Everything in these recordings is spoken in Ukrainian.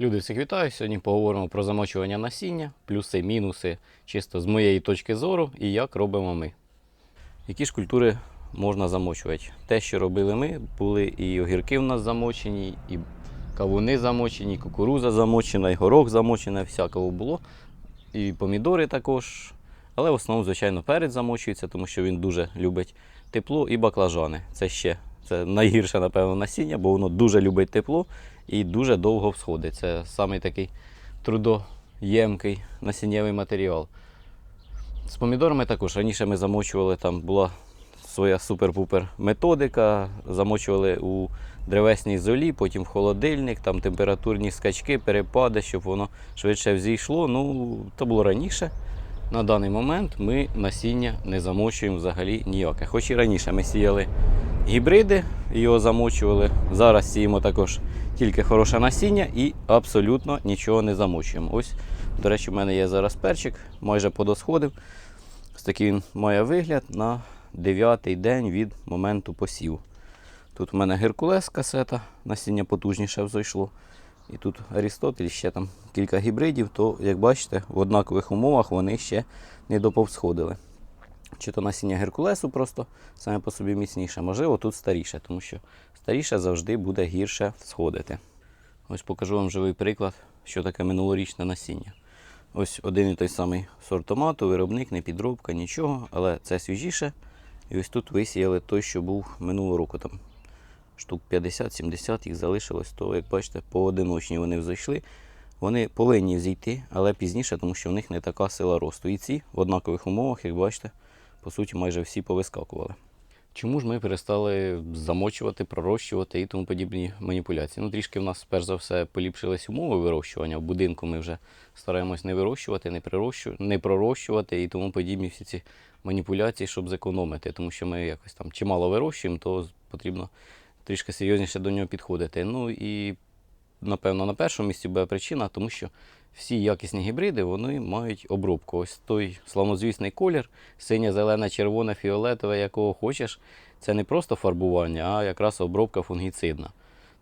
Люди, всіх вітаю. Сьогодні поговоримо про замочування насіння, плюси, мінуси, чисто з моєї точки зору і як робимо ми. Які ж культури можна замочувати? Те, що робили ми, були і огірки в нас замочені, і кавуни замочені, і кукуруза замочена, і горох замочений, всякого було. І помідори також. Але в основному, звичайно, перець замочується, тому що він дуже любить тепло і баклажани. Це ще це найгірше, напевно, насіння, бо воно дуже любить тепло і дуже довго всходить. Це самий такий трудоємкий насіннєвий матеріал. З помідорами також раніше ми замочували, там була своя супер-пупер методика. Замочували у древесній золі, потім в холодильник, там температурні скачки, перепади, щоб воно швидше взійшло. Ну, то було раніше. На даний момент ми насіння не замочуємо взагалі ніяке. Хоч і раніше ми сіяли гібриди, його замочували. Зараз сіємо також тільки хороше насіння і абсолютно нічого не замочуємо. Ось, до речі, в мене є зараз перчик, майже подосходив. Ось такий він має вигляд на 9-й день від моменту посіву. Тут у мене Геркулес касета, насіння потужніше взойшло. І тут Арістотель, ще там кілька гібридів, то, як бачите, в однакових умовах вони ще не доповсходили. Чи то насіння Геркулесу просто саме по собі міцніше, можливо, тут старіше, тому що старіше завжди буде гірше сходити. Ось покажу вам живий приклад, що таке минулорічне насіння. Ось один і той самий сорт томату, виробник, не підробка, нічого, але це свіжіше. І ось тут висіяли той, що був минулого року. Там штук 50-70 їх залишилось, то, як бачите, поодиночні вони взойшли. Вони повинні зійти, але пізніше, тому що в них не така сила росту. І ці в однакових умовах, як бачите, по суті, майже всі повискакували. Чому ж ми перестали замочувати, пророщувати і тому подібні маніпуляції? Ну, трішки в нас, перш за все, поліпшились умови вирощування. В будинку ми вже стараємось не вирощувати, не, прирощу... не пророщувати і тому подібні всі ці маніпуляції, щоб зекономити. Тому що ми якось там чимало вирощуємо, то потрібно трішки серйозніше до нього підходити. Ну і напевно на першому місці буде причина, тому що всі якісні гібриди вони мають обробку. Ось той славнозвісний колір, синє, зелене, червоне, фіолетове, якого хочеш. Це не просто фарбування, а якраз обробка фунгіцидна.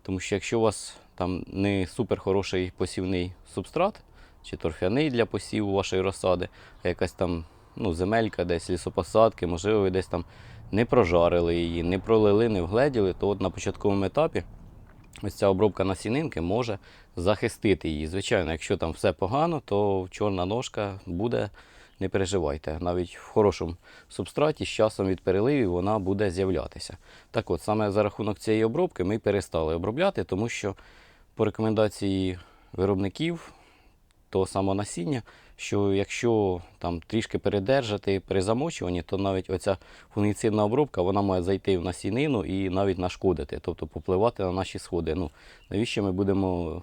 Тому що якщо у вас там не супер хороший посівний субстрат, чи торфяний для посіву вашої розсади, а якась там ну, земелька, десь лісопосадки, можливо, ви десь там не прожарили її, не пролили, не вгледіли, то от на початковому етапі ось ця обробка насінинки може захистити її. Звичайно, якщо там все погано, то чорна ножка буде, не переживайте. Навіть в хорошому субстраті з часом від переливів вона буде з'являтися. Так от, саме за рахунок цієї обробки ми перестали обробляти, тому що по рекомендації виробників того самого насіння, що якщо там трішки передержати при замочуванні, то навіть оця фунгіцидна обробка вона має зайти в насінину і навіть нашкодити, тобто попливати на наші сходи. Ну, навіщо ми будемо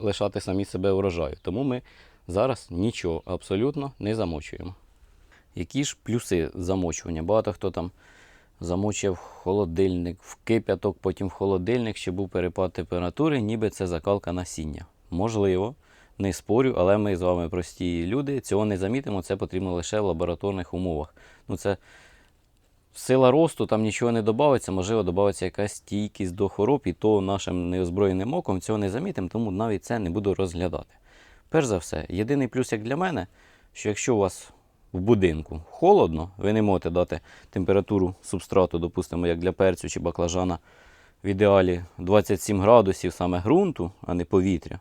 лишати самі себе урожаю? Тому ми зараз нічого абсолютно не замочуємо. Які ж плюси замочування? Багато хто там замочив холодильник, в кип'яток, потім в холодильник, щоб був перепад температури, ніби це закалка насіння. Можливо, не спорю, але ми з вами прості люди, цього не замітимо, це потрібно лише в лабораторних умовах. Ну, це Сила росту, там нічого не додається, можливо, додається якась стійкість до хвороб, і то нашим неозброєним оком цього не замітимо, тому навіть це не буду розглядати. Перш за все, єдиний плюс як для мене, що якщо у вас в будинку холодно, ви не можете дати температуру субстрату, допустимо, як для перцю чи баклажана, в ідеалі 27 градусів саме ґрунту, а не повітря,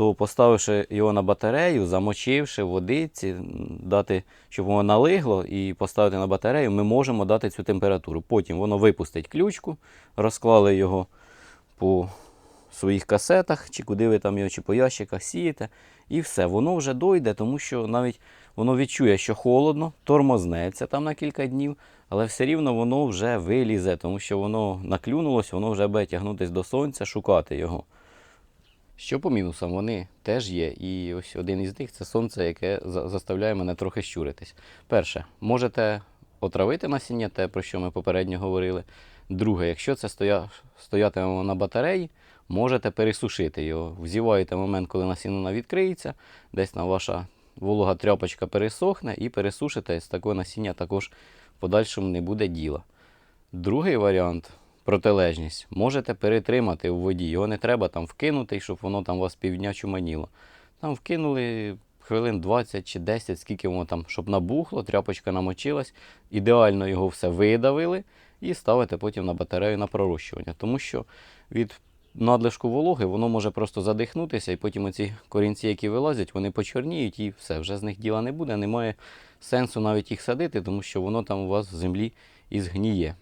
то поставивши його на батарею, замочивши водиці, дати, щоб воно налигло і поставити на батарею, ми можемо дати цю температуру. Потім воно випустить ключку, розклали його по своїх касетах, чи куди ви там його, чи по ящиках сієте, і все, воно вже дойде, тому що навіть воно відчує, що холодно, тормознеться там на кілька днів, але все рівно воно вже вилізе, тому що воно наклюнулось, воно вже буде тягнутися до сонця, шукати його. Що по мінусам, вони теж є. І ось один із них це сонце, яке заставляє мене трохи щуритись. Перше, можете отравити насіння, те, про що ми попередньо говорили. Друге, якщо це стоя... стоятиме на батареї, можете пересушити його. Взіваєте момент, коли насінина відкриється, десь на ваша волога тряпочка пересохне і пересушите, з такого насіння також в подальшому не буде діла. Другий варіант протилежність. Можете перетримати у воді. Його не треба там вкинути, щоб воно там вас півдня чуманіло. Там вкинули хвилин 20 чи 10, скільки воно там, щоб набухло, тряпочка намочилась. Ідеально його все видавили і ставите потім на батарею на пророщування. Тому що від надлишку вологи воно може просто задихнутися, і потім оці корінці, які вилазять, вони почорніють і все, вже з них діла не буде. Немає сенсу навіть їх садити, тому що воно там у вас в землі і згніє.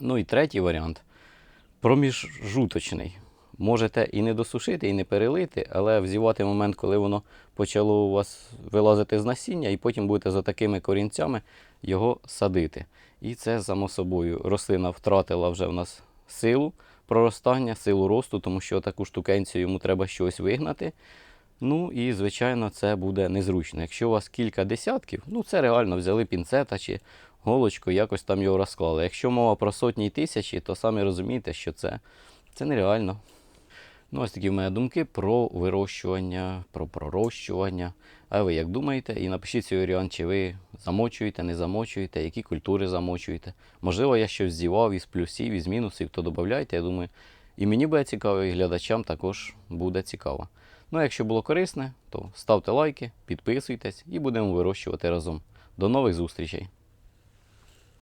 Ну і третій варіант проміжжуточний. Можете і не досушити, і не перелити, але взівати момент, коли воно почало у вас вилазити з насіння, і потім будете за такими корінцями його садити. І це, само собою, рослина втратила вже в нас силу проростання, силу росту, тому що таку штукенцію йому треба щось вигнати. Ну і, звичайно, це буде незручно. Якщо у вас кілька десятків, ну це реально взяли пінцета чи голочку, якось там його розклали. Якщо мова про сотні й тисячі, то самі розумієте, що це, це нереально. Ну, ось такі в мене думки про вирощування, про пророщування. А ви як думаєте? І напишіть свій варіант, чи ви замочуєте, не замочуєте, які культури замочуєте. Можливо, я щось зівав із плюсів, із мінусів, то додавайте. Я думаю, і мені буде цікаво, і глядачам також буде цікаво. Ну, а якщо було корисне, то ставте лайки, підписуйтесь і будемо вирощувати разом. До нових зустрічей!